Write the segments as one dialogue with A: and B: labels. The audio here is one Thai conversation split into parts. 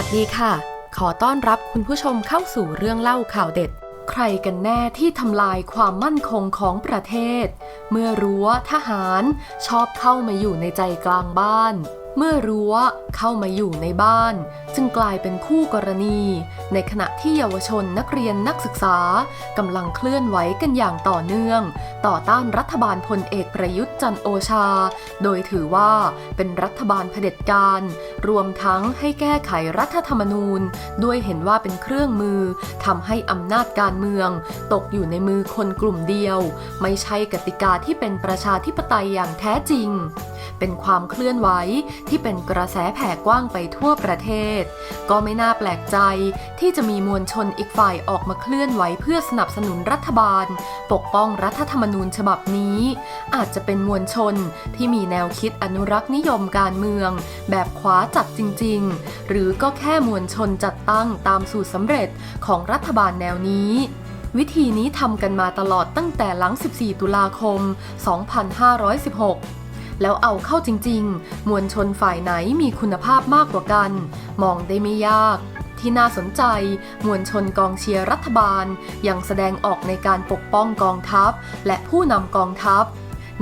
A: ัสดีค่ะ ขอต้อนรับคุณผู้ชมเข้าสู่เรื่องเล่าข่าวเด็ด ใครกันแน่ที่ทำลายความมั่นคงของประเทศ เมื่อรั้วทหารชอบเข้ามาอยู่ในใจกลางบ้าน เมื่อรั้วเข้ามาอยู่ในบ้าน จึงกลายเป็นคู่กรณี ในขณะที่เยาวชนนักเรียนนักศึกษากำลังเคลื่อนไหวกันอย่างต่อเนื่อง ต่อต้านรัฐบาลพลเอกประยุทธ์จันโอชา โดยถือว่าเป็นรัฐบาลเผด็จการ รวมทั้งให้แก้ไขรัฐธรรมนูญ ด้วยเห็นว่าเป็นเครื่องมือทำให้อำนาจการเมือง ตกอยู่ในมือคนกลุ่มเดียว ไม่ใช่กติกาที่เป็นประชาธิปไตยอย่างแท้จริง เป็นความเคลื่อนไหวที่เป็นกระแสแผ่กว้างไปทั่วประเทศ ก็ไม่น่าแปลกใจที่จะมีมวลชนอีกฝ่ายออกมาเคลื่อนไหวเพื่อสนับสนุนรัฐบาล ปกป้องรัฐธรรมนูญฉบับนี้ อาจจะเป็นมวลชนที่มีแนวคิดอนุรักษ์นิยมการเมือง แบบขวาจัดจริง ๆ หรือก็แค่มวลชนจัดตั้งตามสูตรสำเร็จของรัฐบาลแนวนี้วิธีนี้ทำกันมาตลอดตั้งแต่หลัง 14 ตุลาคม 2516 แล้วเอาเข้าจริง ๆ มวลชนฝ่ายไหนมีคุณภาพมากกว่ากัน มองได้ไม่ยาก ที่น่าสนใจ มวลชนกองเชียร์รัฐบาล ยังแสดงออกในการปกป้องกองทัพ และผู้นำกองทัพ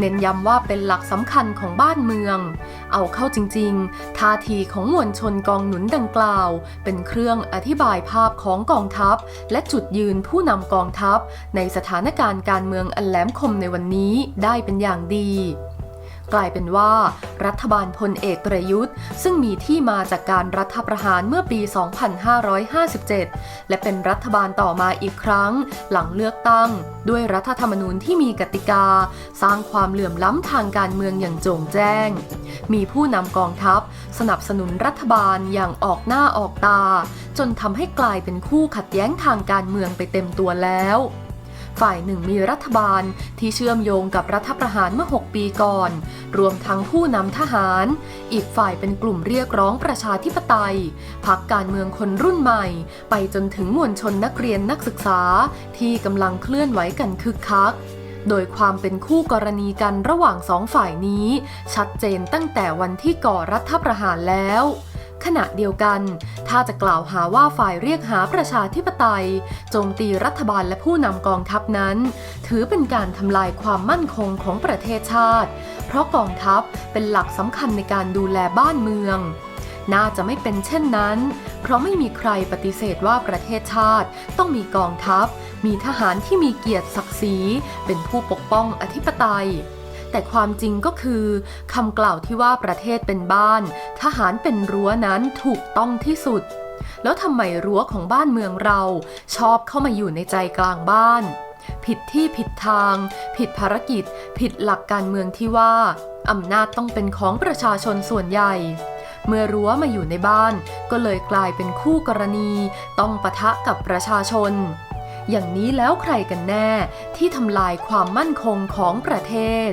A: เน้นย้ำว่าเป็นหลักสำคัญของบ้านเมือง เอาเข้าจริงๆ ท่าทีของมวลชนกองหนุนดังกล่าว เป็นเครื่องอธิบายภาพของกองทัพ และจุดยืนผู้นำกองทัพ ในสถานการณ์การเมืองอันแหลมคมในวันนี้ได้เป็นอย่างดี กลายเป็นว่า รัฐบาลพลเอกประยุทธ์ ซึ่งมีที่มาจากการรัฐประหารเมื่อปี 2557 และเป็นรัฐบาลต่อมาอีกครั้ง หลังเลือกตั้ง ด้วยรัฐธรรมนูญที่มีกติกา สร้างความเหลื่อมล้ำทางการเมืองอย่างโจ่งแจ้ง มีผู้นำกองทัพ สนับสนุนรัฐบาลอย่างออกหน้าออกตา จนทำให้กลายเป็นคู่ขัดแย้งทางการเมืองไปเต็มตัวแล้ว ฝ่ายหนึ่งมีรัฐบาลที่เชื่อมโยงกับรัฐประหารเมื่อ 6 ปีก่อน รวมทั้งผู้นำทหาร อีกฝ่ายเป็นกลุ่มเรียกร้องประชาธิปไตย พักการเมืองคนรุ่นใหม่ ไปจนถึงมวลชนนักเรียนนักศึกษา ที่กำลังเคลื่อนไหวกันคึกคักโดยความเป็นคู่กรณีกันระหว่างสองฝ่ายนี้ ชัดเจนตั้งแต่วันที่ก่อรัฐประหารแล้ว ขณะเดียวกัน ถ้าจะกล่าวหาว่าฝ่ายเรียกหาประชาธิปไตยโจมตีรัฐบาลและผู้นำกองทัพนั้น ถือเป็นการทำลายความมั่นคงของประเทศชาติ เพราะกองทัพเป็นหลักสำคัญในการดูแลบ้านเมือง น่าจะไม่เป็นเช่นนั้น เพราะไม่มีใครปฏิเสธว่าประเทศชาติต้องมีกองทัพ มีทหารที่มีเกียรติศักดิ์ศรี เป็นผู้ปกป้องอธิปไตย แต่ความจริงก็คือคำกล่าวที่ว่าประเทศเป็นบ้าน ทหารเป็นรั้วนั้นถูกต้องที่สุด แล้วทำไมรั้วของบ้านเมืองเรา ชอบเข้ามาอยู่ในใจกลางบ้าน ผิดที่ผิดทาง ผิดภารกิจ ผิดหลักการเมืองที่ว่าอำนาจต้องเป็นของประชาชนส่วนใหญ่ เมื่อรั้วมาอยู่ในบ้าน ก็เลยกลายเป็นคู่กรณี ต้องปะทะกับประชาชน อย่างนี้แล้วใครกันแน่ที่ทำลายความมั่นคงของประเทศ